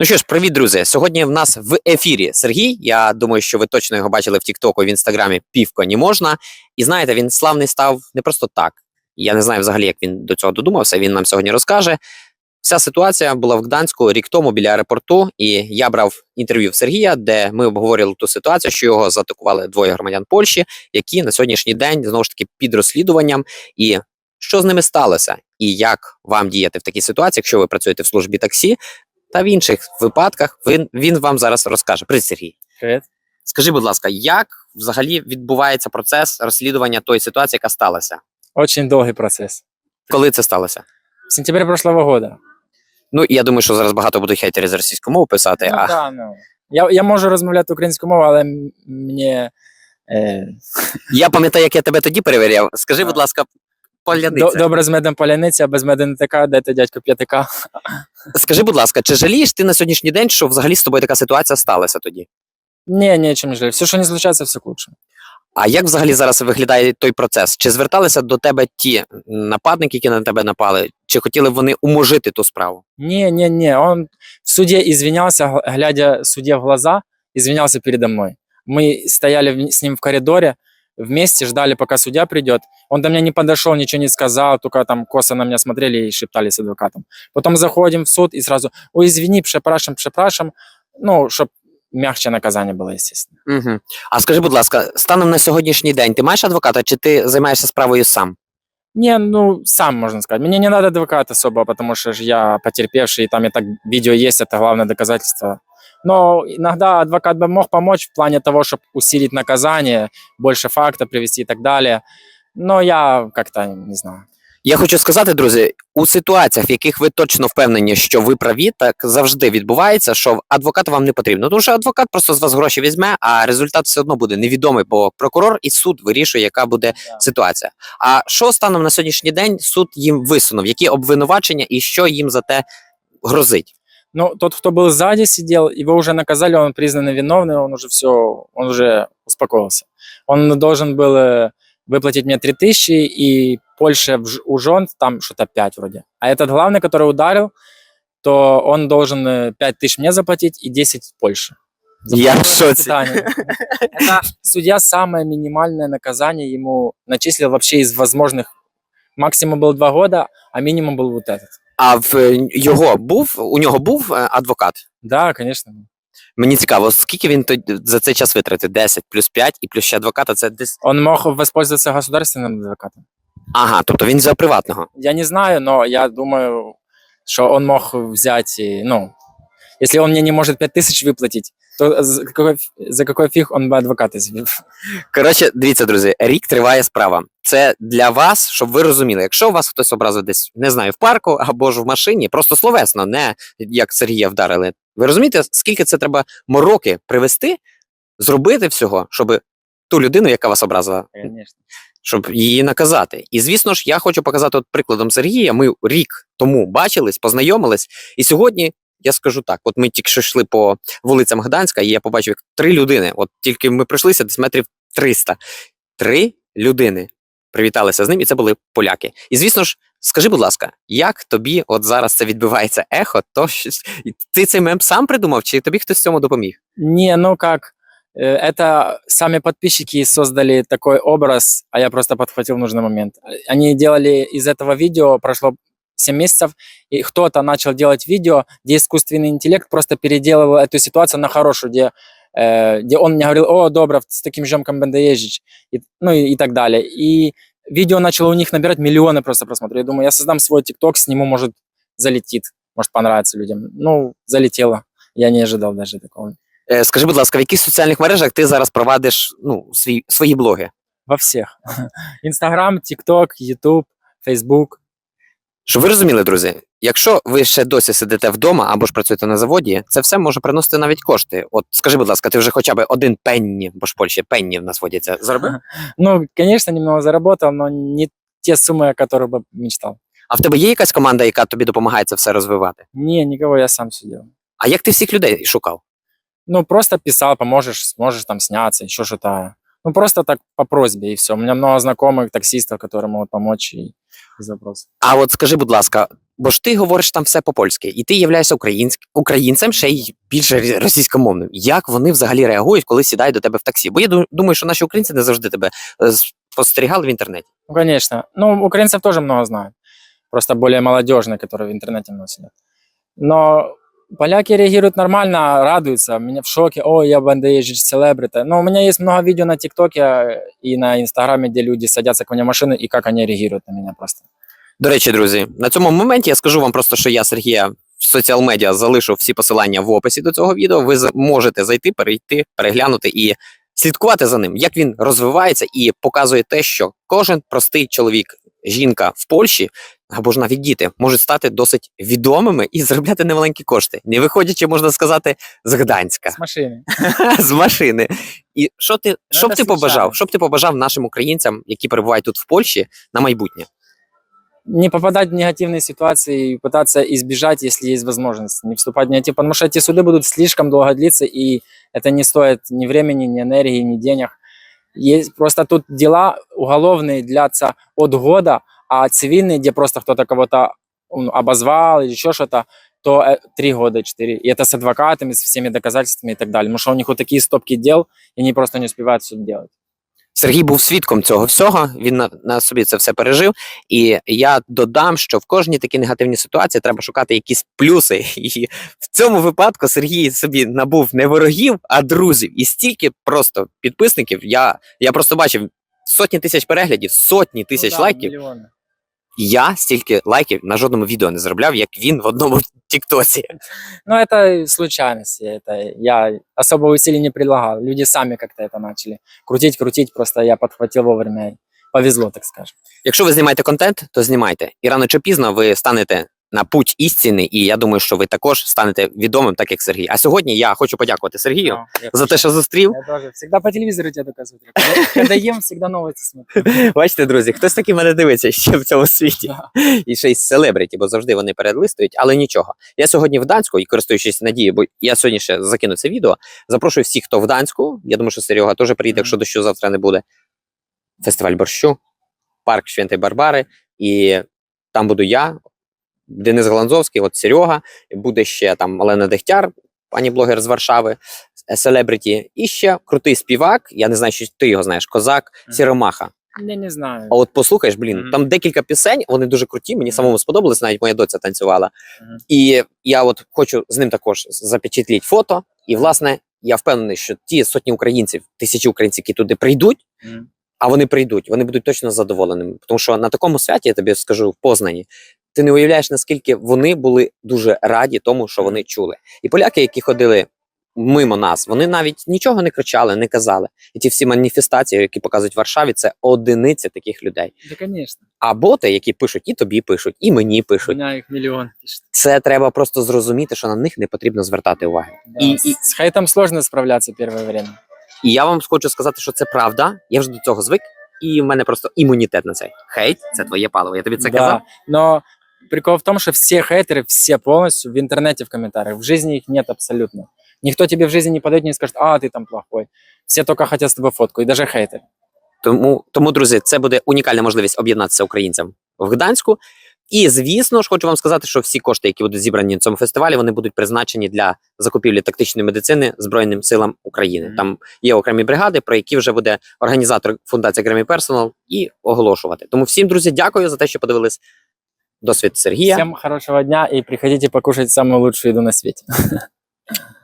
Ну що ж, привіт, друзі. Сьогодні в нас в ефірі Сергій. Я думаю, що ви точно його бачили в Тіктоку, в інстаграмі півко не можна. І знаєте, він славний став не просто так. Я не знаю взагалі, як він до цього додумався. Він нам сьогодні розкаже. Вся ситуація була в Гданську рік тому біля аеропорту, і я брав інтерв'ю в Сергія, де ми обговорювали ту ситуацію, що його заатакували двоє громадян Польщі, які на сьогоднішній день знову ж таки під розслідуванням. І що з ними сталося, і як вам діяти в такій ситуації, якщо ви працюєте в службі таксі, та в інших випадках він, він вам зараз розкаже. Привіт, Сергій. Привет. Скажи, будь ласка, як взагалі відбувається процес розслідування тої ситуації, яка сталася? Очень долгий процесс. Коли це сталося? В сентябре прошлого года. Ну я думаю, що зараз багато будуть хейтери з російської мови писати. Ну, а да, ну. Я, я можу розмовляти українською мовою, але мені е, я пам'ятаю, як я тебе тоді перевіряв. Скажи, будь ласка, поляниця. добре з медом поляниця, а без меду не така, дайте дядько п'ятика. Скажи, будь ласка, чи жалієш ти на сьогоднішній день, що взагалі з тобою така ситуація сталася тоді? Ні, ні, чим жаль. Все, що не случається, все к. А як взагалі зараз виглядає той процес? Чи зверталися до тебе ті нападники, які на тебе напали, чи хотіли вони уможити ту справу? Не, не, не. Он в суде извинялся, г- глядя судье в глаза, извинялся передо мной. Мы стояли с ним в коридоре, вместе ждали, пока судья придет. Он до меня не подошел, ничего не сказал, только там косо на меня смотрели и шептали с адвокатом. Потом заходим в суд и сразу, ой, извини, препрашиваем, препрашиваем. Ну, чтобы мягче наказание было, естественно. Угу. А скажи, будь ласка, станом на сьогоднішній день ти маєш адвоката, чи ти займаєшся справою сам? Не, ну, сам, можно сказать. Мне не надо адвокат особо, потому что ж я потерпевший, и там и так видео есть, это главное доказательство. Но иногда адвокат бы мог помочь в плане того, чтобы усилить наказание, больше фактов привести и так далее. Но я как-то не знаю. Я хочу сказати, друзі, у ситуаціях, в яких ви точно впевнені, що ви праві, так завжди відбувається, що адвоката вам не потрібно. Тому що адвокат просто з вас гроші візьме, а результат все одно буде невідомий, бо прокурор і суд вирішує, яка буде ситуація. А що станом на сьогоднішній день суд їм висунув? Які обвинувачення і що їм за те грозить? Но тот, кто был сзади сидел, его уже наказали, он признан виновным, он уже все, он уже успокоился. Он должен был э, выплатить мне 3000 и ж- у жен там что-то 5 вроде. А этот главный, который ударил, то он должен э, 5000 мне заплатить и 10 Польше. Я в шоке. Это судья самое минимальное наказание ему начислил вообще из возможных. Максимум был 2 года, а минимум был вот этот. А в е, його був у нього був е, адвокат? Да, звісно. Мені цікаво, скільки він за цей час витратив? 10 плюс 5 і плюс ще адвоката. Це десь. Он мог воспользоваться государственним адвокатом. Ага, тобто він за приватного. Я не знаю, но я думаю, що он мог взяти, ну, якщо він мені не может 5000 выплатить, то за какой, за какой фиг он бы адвоката извел? Коротше, дивіться, друзі, рік триває справа. Це для вас, щоб ви розуміли, якщо вас хтось образив десь, не знаю, в парку або ж в машині, просто словесно, не як Сергія вдарили. Ви розумієте, скільки це треба мороки привести, зробити всього, щоб ту людину, яка вас образила, Конечно. щоб її наказати. І звісно ж, я хочу показати от прикладом Сергія. Ми рік тому бачились, познайомились, і сьогодні. Я скажу так: от ми тільки що йшли по вулицям Гданська, і я побачив, як три людини. От тільки ми пройшлися десь метрів 300. Три людини привіталися з ним, і це були поляки. І звісно ж, скажи, будь ласка, як тобі от зараз це відбувається ехо? То щось ти цей мем сам придумав, чи тобі хтось в цьому допоміг? Не, ну как, э, это сами подписчики создали такой образ, а я просто подхватил в нужный момент. Они делали из этого видео, прошло 7 месяцев, и кто-то начал делать видео, где искусственный интеллект просто переделывал эту ситуацию на хорошую, где, э, где он мне говорил, о, добро, с таким жемком бенда ездить, и, ну и, и так далее. И видео начало у них набирать миллионы просто просмотров. Я думаю, я создам свой ТикТок, сниму, может, залетит, может, понравится людям. Ну, залетело. Я не ожидал даже такого. Е, Скажи, будь ласка, в яких соціальних мережах ти зараз провадиш ну, свій, свої блоги? Во всех. Инстаграм, ТикТок, Ютуб, Фейсбук. Щоб ви розуміли, друзі, якщо ви ще досі сидите вдома або ж працюєте на заводі, це все може приносити навіть кошти. От скажи, будь ласка, ти вже хоча б один пенні, бо ж в Польщі пенні в нас водяться, заробив? Ну, конечно, немного заработал, но не те суммы, о которых бы мечтал. А в тебе є якась команда, яка тобі допомагає це все розвивати? Не, никого, я сам все делал. А як ти всіх людей шукав? Ну, просто писал, поможешь, сможешь там сняться, еще что-то. Ну, просто так по просьбе и все. У меня много знакомых таксистов, которые могут помочь и без вопросов. А от скажи, будь ласка, бо ж ти говориш там все по-польськи, і ти являєшся українськ... українцем ще й більше рі- російськомовним. Як вони взагалі реагують, коли сідають до тебе в таксі? Бо я ду- думаю, що наші українці не завжди тебе е, спостерігали в інтернеті. Ну, конечно. Ну, украинцев тоже много знают. Просто более молодежные, которые в интернете много сидят. Но поляки реагируют нормально, радуются. Меня в шоке. Ой, я бандеежич селебрита. Но у меня есть много видео на ТикТоке и на Инстаграме, где люди садятся ко мне в машину и как на меня просто. До речі, друзі, на цьому моменті я скажу вам просто, що я Сергія в соціал-медіа залишу всі посилання в описі до цього відео. Ви можете зайти, перейти, переглянути і слідкувати за ним, як він розвивається і показує те, що кожен простий чоловік, жінка в Польщі або ж навіть діти можуть стати досить відомими і заробляти немаленькі кошти, не виходячи, можна сказати, з Гданська, С машины. з машини. І що ти, що б це ти побажав? звичайно. Що б ти побажав нашим українцям, які перебувають тут в Польщі, на майбутнє? Не попадать в негативные ситуации и пытаться избежать, если есть возможность. Не вступать в негатив, потому что эти суды будут слишком долго длиться, и это не стоит ни времени, ни энергии, ни денег. Есть просто тут дела уголовные длятся от года, а цивильные, где просто кто-то кого-то ну, обозвал или еще что-то, то э, три года, четыре. И это с адвокатами, с всеми доказательствами и так далее. Потому что у них вот такие стопки дел, и они просто не успевают суд делать. Сергій був свідком цього всього. Він на, на собі це все пережив. І я додам, що в кожній такій негативній ситуації треба шукати якісь плюси. І в цьому випадку Сергій собі набув не ворогів, а друзів. І стільки просто підписників. Я, я просто бачив сотні тисяч переглядів, сотні тисяч Ну да, лайків. миллионы. Я стільки лайків на жодному відео не заробляв, як він в одному Тіктосі. Ну, это случайности. Это я особо усилий не предлагал. Люди сами как-то это начали крутить, крутить. Просто я подхватил вовремя. и Повезло, так скажем. Якщо ви знімаєте контент, то знімайте. І рано чи пізно ви станете на путь істини, і я думаю, що ви також станете відомим, так як Сергій. А сьогодні я хочу подякувати Сергію Да, я за те, що зустрів. Я тоже всегда по только смотрю. Когда, когда ем, всегда новости смотрю. Бачите, друзі, хтось таки мене дивиться ще в цьому світі. Да. І ще й селебриті, бо завжди вони передлистують, але нічого. Я сьогодні в Данську і користуючись надією, бо я сьогодні ще закину це відео. Запрошую всіх, хто в Данську. Я думаю, що Серега теж приїде, Мгм. якщо дощу завтра не буде. Фестиваль борщу, парк Швентої Барбари. І там буду я, Денис Гланзовський, от Серега, буде ще там Олена Дегтяр, пані блогер з Варшави, селебриті, і ще крутий співак. Я не знаю, чи ти його знаєш, козак Сіромаха. Я не знаю. А от послухаєш, блін, Мгм. там декілька пісень, вони дуже круті. Мені самому сподобалось, навіть моя доця танцювала. Мгм. І я от хочу з ним також запечатліть фото. І, власне, я впевнений, що ті сотні українців, тисячі українців, які туди прийдуть, Мгм. а вони прийдуть, вони будуть точно задоволеними. Тому що на такому святі, я тобі скажу, в Познані, ти не уявляєш, наскільки вони були дуже раді тому, що вони чули. І поляки, які ходили мимо нас, вони навіть нічого не кричали, не казали. І ті всі маніфестації, які показують в Варшаві, це одиниці таких людей. Да, конечно. А боти, які пишуть, і тобі пишуть, і мені У пишуть. меня их миллион пишет. Це треба просто зрозуміти, що на них не потрібно звертати уваги. Да, И- с, и- с сложно справляться первое время. І я вам хочу сказати, що це правда. Я вже до цього звик, і в мене просто імунітет на це. Хейт це твоє паливо. Я тобі це да, казав. но прикол в том, что все хейтеры, все полностью в интернете, в комментариях. В жизни их нет абсолютно. Никто тебе в жизни не подойдет и не скажет, а, ты там плохой. Все только хотят с тобой фотку, и даже хейтеры. Тому, тому, друзі, це буде унікальна можливість об'єднатися українцям в Гданську. І звісно ж, хочу вам сказати, що всі кошти, які будуть зібрані на цьому фестивалі, вони будуть призначені для закупівлі тактичної медицини Збройним силам України. Мгм. Там є окремі бригади, про які вже буде організатор фундації Гремі Персонал і оголошувати. Тому всім, друзі, дякую за те, що подивились Досвід Сергія. Всем хорошего дня и приходите покушать самую лучшую еду на свете.